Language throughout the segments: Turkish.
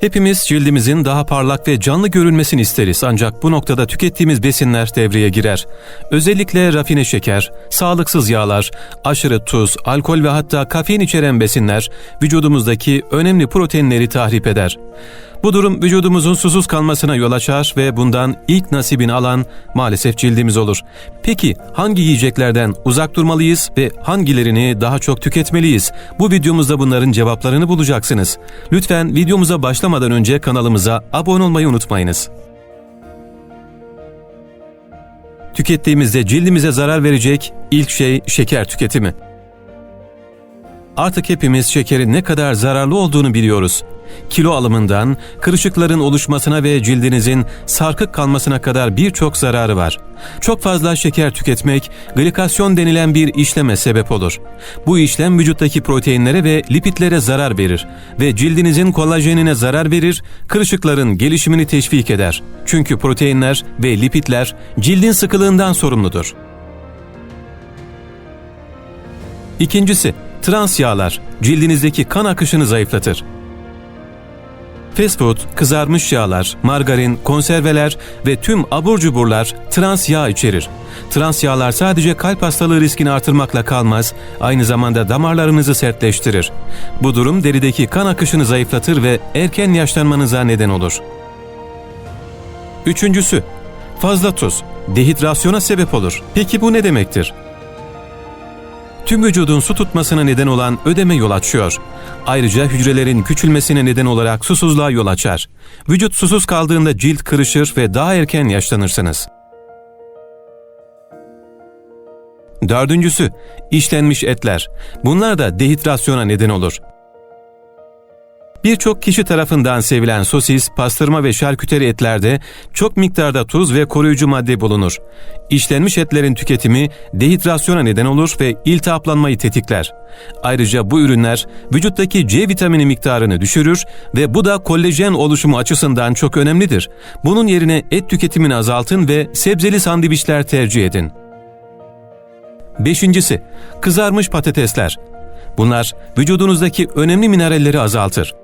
Hepimiz cildimizin daha parlak ve canlı görünmesini isteriz ancak bu noktada tükettiğimiz besinler devreye girer. Özellikle rafine şeker, sağlıksız yağlar, aşırı tuz, alkol ve hatta kafein içeren besinler vücudumuzdaki önemli proteinleri tahrip eder. Bu durum vücudumuzun susuz kalmasına yol açar ve bundan ilk nasibini alan maalesef cildimiz olur. Peki hangi yiyeceklerden uzak durmalıyız ve hangilerini daha çok tüketmeliyiz? Bu videomuzda bunların cevaplarını bulacaksınız. Lütfen videomuza başlamadan önce kanalımıza abone olmayı unutmayınız. Tükettiğimizde cildimize zarar verecek ilk şey şeker tüketimi. Artık hepimiz şekerin ne kadar zararlı olduğunu biliyoruz. Kilo alımından, kırışıkların oluşmasına ve cildinizin sarkık kalmasına kadar birçok zararı var. Çok fazla şeker tüketmek, glikasyon denilen bir işleme sebep olur. Bu işlem vücuttaki proteinlere ve lipidlere zarar verir ve cildinizin kolajenine zarar verir, kırışıkların gelişimini teşvik eder. Çünkü proteinler ve lipidler cildin sıkılığından sorumludur. İkincisi, trans yağlar cildinizdeki kan akışını zayıflatır. Fast food, kızarmış yağlar, margarin, konserveler ve tüm abur cuburlar trans yağ içerir. Trans yağlar sadece kalp hastalığı riskini artırmakla kalmaz, aynı zamanda damarlarınızı sertleştirir. Bu durum derideki kan akışını zayıflatır ve erken yaşlanmanıza neden olur. Üçüncüsü, fazla tuz, dehidrasyona sebep olur. Peki bu ne demektir? Tüm vücudun su tutmasına neden olan ödeme yol açıyor. Ayrıca hücrelerin küçülmesine neden olarak susuzluğa yol açar. Vücut susuz kaldığında cilt kırışır ve daha erken yaşlanırsınız. Dördüncüsü, işlenmiş etler. Bunlar da dehidrasyona neden olur. Birçok kişi tarafından sevilen sosis, pastırma ve şarküteri etlerde çok miktarda tuz ve koruyucu madde bulunur. İşlenmiş etlerin tüketimi dehidrasyona neden olur ve iltihaplanmayı tetikler. Ayrıca bu ürünler vücuttaki C vitamini miktarını düşürür ve bu da kollajen oluşumu açısından çok önemlidir. Bunun yerine et tüketimini azaltın ve sebzeli sandviçler tercih edin. Beşincisi, kızarmış patatesler. Bunlar vücudunuzdaki önemli mineralleri azaltır.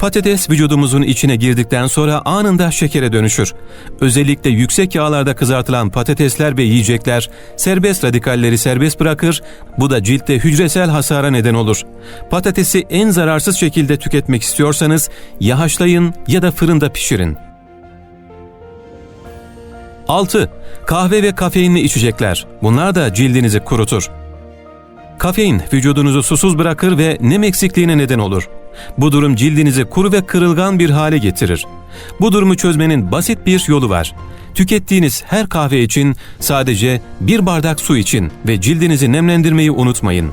Patates vücudumuzun içine girdikten sonra anında şekere dönüşür. Özellikle yüksek yağlarda kızartılan patatesler ve yiyecekler serbest radikalleri serbest bırakır, bu da ciltte hücresel hasara neden olur. Patatesi en zararsız şekilde tüketmek istiyorsanız ya haşlayın ya da fırında pişirin. 6. Kahve ve kafeinli içecekler. Bunlar da cildinizi kurutur. Kafein vücudunuzu susuz bırakır ve nem eksikliğine neden olur. Bu durum cildinizi kuru ve kırılgan bir hale getirir. Bu durumu çözmenin basit bir yolu var. Tükettiğiniz her kahve için sadece bir bardak su için ve cildinizi nemlendirmeyi unutmayın.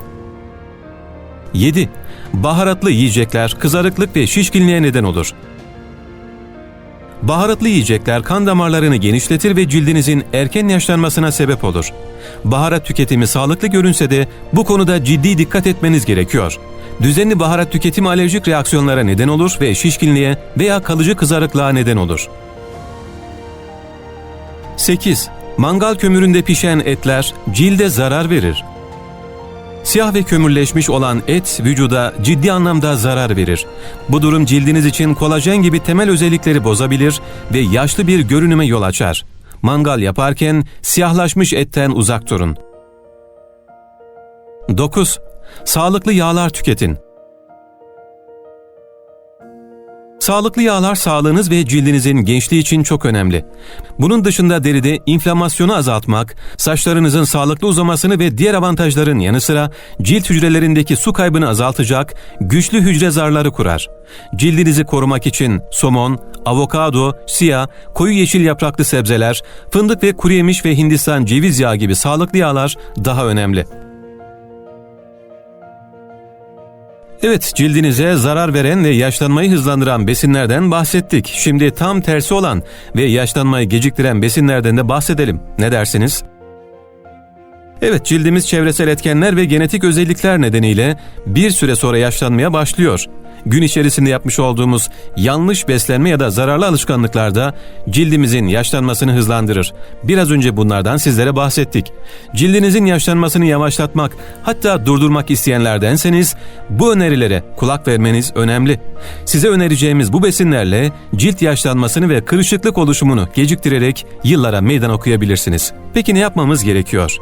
7. Baharatlı yiyecekler kızarıklık ve şişkinliğe neden olur. Baharatlı yiyecekler kan damarlarını genişletir ve cildinizin erken yaşlanmasına sebep olur. Baharat tüketimi sağlıklı görünse de bu konuda ciddi dikkat etmeniz gerekiyor. Düzenli baharat tüketimi alerjik reaksiyonlara neden olur ve şişkinliğe veya kalıcı kızarıklığa neden olur. 8. Mangal kömüründe pişen etler cilde zarar verir. Siyah ve kömürleşmiş olan et vücuda ciddi anlamda zarar verir. Bu durum cildiniz için kolajen gibi temel özellikleri bozabilir ve yaşlı bir görünüme yol açar. Mangal yaparken siyahlaşmış etten uzak durun. 9. Sağlıklı yağlar tüketin. Sağlıklı yağlar sağlığınız ve cildinizin gençliği için çok önemli. Bunun dışında deride inflamasyonu azaltmak, saçlarınızın sağlıklı uzamasını ve diğer avantajların yanı sıra cilt hücrelerindeki su kaybını azaltacak güçlü hücre zarları kurar. Cildinizi korumak için somon, avokado, siyah, koyu yeşil yapraklı sebzeler, fındık ve kuru yemiş ve Hindistan ceviz yağı gibi sağlıklı yağlar daha önemli. Evet, cildinize zarar veren ve yaşlanmayı hızlandıran besinlerden bahsettik. Şimdi tam tersi olan ve yaşlanmayı geciktiren besinlerden de bahsedelim. Ne dersiniz? Evet cildimiz çevresel etkenler ve genetik özellikler nedeniyle bir süre sonra yaşlanmaya başlıyor. Gün içerisinde yapmış olduğumuz yanlış beslenme ya da zararlı alışkanlıklar da cildimizin yaşlanmasını hızlandırır. Biraz önce bunlardan sizlere bahsettik. Cildinizin yaşlanmasını yavaşlatmak hatta durdurmak isteyenlerdenseniz bu önerilere kulak vermeniz önemli. Size önereceğimiz bu besinlerle cilt yaşlanmasını ve kırışıklık oluşumunu geciktirerek yıllara meydan okuyabilirsiniz. Peki ne yapmamız gerekiyor?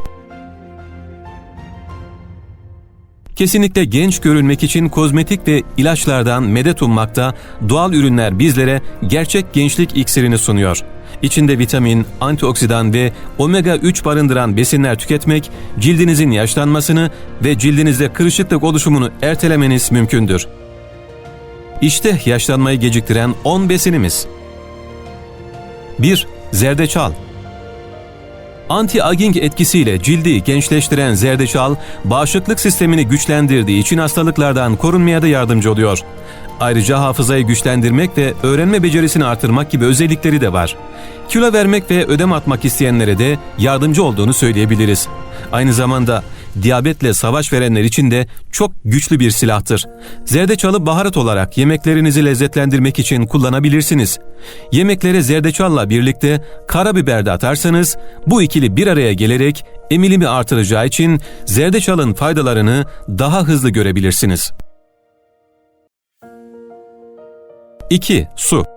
Kesinlikle genç görünmek için kozmetik ve ilaçlardan medet ummakta doğal ürünler bizlere gerçek gençlik iksirini sunuyor. İçinde vitamin, antioksidan ve omega 3 barındıran besinler tüketmek cildinizin yaşlanmasını ve cildinizde kırışıklık oluşumunu ertelemeniz mümkündür. İşte yaşlanmayı geciktiren 10 besinimiz. 1. Zerdeçal Anti-aging etkisiyle cildi gençleştiren zerdeçal, bağışıklık sistemini güçlendirdiği için hastalıklardan korunmaya da yardımcı oluyor. Ayrıca hafızayı güçlendirmek ve öğrenme becerisini artırmak gibi özellikleri de var. Kilo vermek ve ödem atmak isteyenlere de yardımcı olduğunu söyleyebiliriz. Aynı zamanda diyabetle savaş verenler için de çok güçlü bir silahtır. Zerdeçalı baharat olarak yemeklerinizi lezzetlendirmek için kullanabilirsiniz. Yemeklere zerdeçalla birlikte karabiber de atarsanız bu ikili bir araya gelerek emilimi artıracağı için zerdeçalın faydalarını daha hızlı görebilirsiniz. 2. Su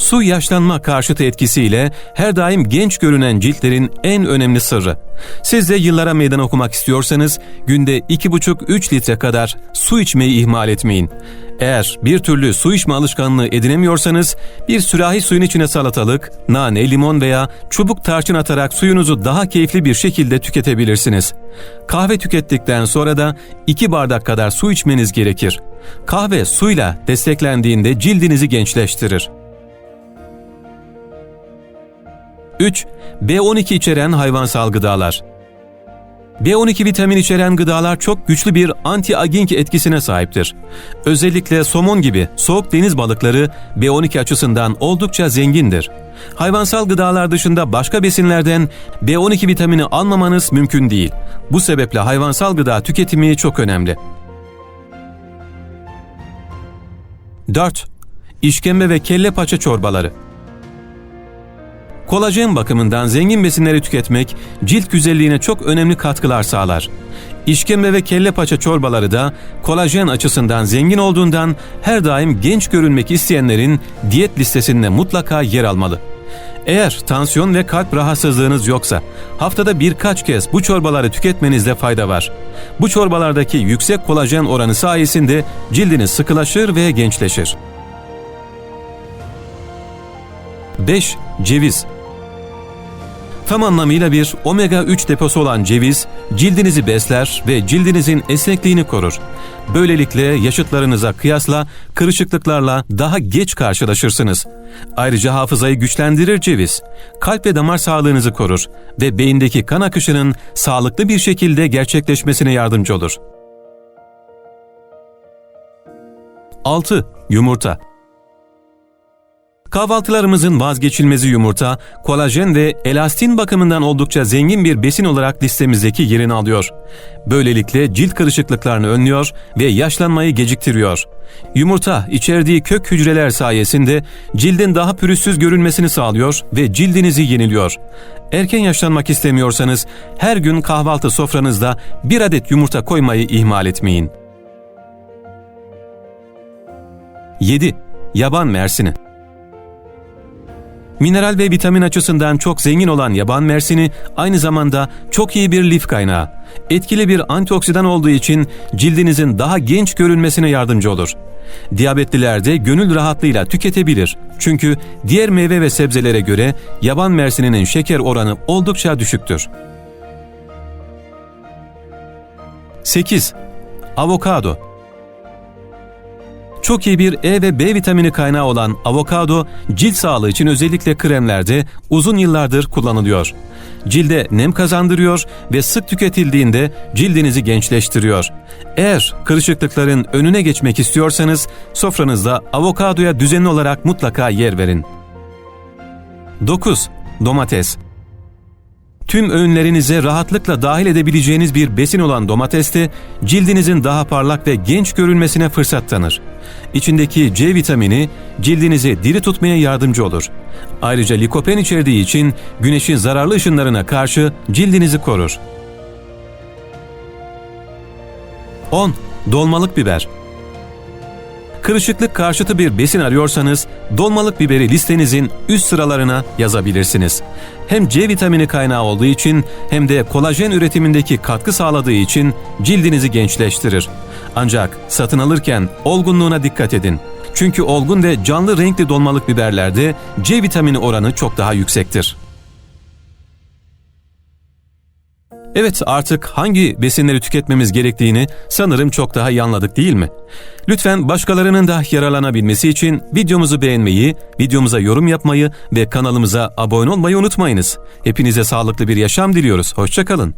Su yaşlanma karşıtı etkisiyle her daim genç görünen ciltlerin en önemli sırrı. Siz de yıllara meydan okumak istiyorsanız günde 2,5-3 litre kadar su içmeyi ihmal etmeyin. Eğer bir türlü su içme alışkanlığı edinemiyorsanız bir sürahi suyun içine salatalık, nane, limon veya çubuk tarçın atarak suyunuzu daha keyifli bir şekilde tüketebilirsiniz. Kahve tükettikten sonra da 2 bardak kadar su içmeniz gerekir. Kahve suyla desteklendiğinde cildinizi gençleştirir. 3. B12 içeren hayvansal gıdalar. B12 vitamin içeren gıdalar çok güçlü bir anti-aging etkisine sahiptir. Özellikle somon gibi soğuk deniz balıkları B12 açısından oldukça zengindir. Hayvansal gıdalar dışında başka besinlerden B12 vitamini almamanız mümkün değil. Bu sebeple hayvansal gıda tüketimi çok önemli. 4. İşkembe ve kelle paça çorbaları Kolajen bakımından zengin besinleri tüketmek cilt güzelliğine çok önemli katkılar sağlar. İşkembe ve kelle paça çorbaları da kolajen açısından zengin olduğundan her daim genç görünmek isteyenlerin diyet listesinde mutlaka yer almalı. Eğer tansiyon ve kalp rahatsızlığınız yoksa haftada birkaç kez bu çorbaları tüketmenizde fayda var. Bu çorbalardaki yüksek kolajen oranı sayesinde cildiniz sıkılaşır ve gençleşir. 5. Ceviz Tam anlamıyla bir omega 3 deposu olan ceviz cildinizi besler ve cildinizin esnekliğini korur. Böylelikle yaşıtlarınıza kıyasla kırışıklıklarla daha geç karşılaşırsınız. Ayrıca hafızayı güçlendirir ceviz. Kalp ve damar sağlığınızı korur ve beyindeki kan akışının sağlıklı bir şekilde gerçekleşmesine yardımcı olur. 6. Yumurta Kahvaltılarımızın vazgeçilmezi yumurta, kolajen ve elastin bakımından oldukça zengin bir besin olarak listemizdeki yerini alıyor. Böylelikle cilt kırışıklıklarını önlüyor ve yaşlanmayı geciktiriyor. Yumurta içerdiği kök hücreler sayesinde cildin daha pürüzsüz görünmesini sağlıyor ve cildinizi yeniliyor. Erken yaşlanmak istemiyorsanız her gün kahvaltı sofranızda bir adet yumurta koymayı ihmal etmeyin. 7. Yaban mersini Mineral ve vitamin açısından çok zengin olan yaban mersini aynı zamanda çok iyi bir lif kaynağı. Etkili bir antioksidan olduğu için cildinizin daha genç görünmesine yardımcı olur. Diyabetliler de gönül rahatlığıyla tüketebilir. Çünkü diğer meyve ve sebzelere göre yaban mersininin şeker oranı oldukça düşüktür. 8. Avokado çok iyi bir E ve B vitamini kaynağı olan avokado, cilt sağlığı için özellikle kremlerde uzun yıllardır kullanılıyor. Cilde nem kazandırıyor ve sık tüketildiğinde cildinizi gençleştiriyor. Eğer kırışıklıkların önüne geçmek istiyorsanız sofranızda avokadoya düzenli olarak mutlaka yer verin. 9. Domates tüm öğünlerinize rahatlıkla dahil edebileceğiniz bir besin olan domateste cildinizin daha parlak ve genç görünmesine fırsat tanır. İçindeki C vitamini cildinizi diri tutmaya yardımcı olur. Ayrıca likopen içerdiği için güneşin zararlı ışınlarına karşı cildinizi korur. 10. Dolmalık biber Kırışıklık karşıtı bir besin arıyorsanız dolmalık biberi listenizin üst sıralarına yazabilirsiniz. Hem C vitamini kaynağı olduğu için hem de kolajen üretimindeki katkı sağladığı için cildinizi gençleştirir. Ancak satın alırken olgunluğuna dikkat edin. Çünkü olgun ve canlı renkli dolmalık biberlerde C vitamini oranı çok daha yüksektir. Evet artık hangi besinleri tüketmemiz gerektiğini sanırım çok daha iyi anladık değil mi? Lütfen başkalarının da yararlanabilmesi için videomuzu beğenmeyi, videomuza yorum yapmayı ve kanalımıza abone olmayı unutmayınız. Hepinize sağlıklı bir yaşam diliyoruz. Hoşçakalın.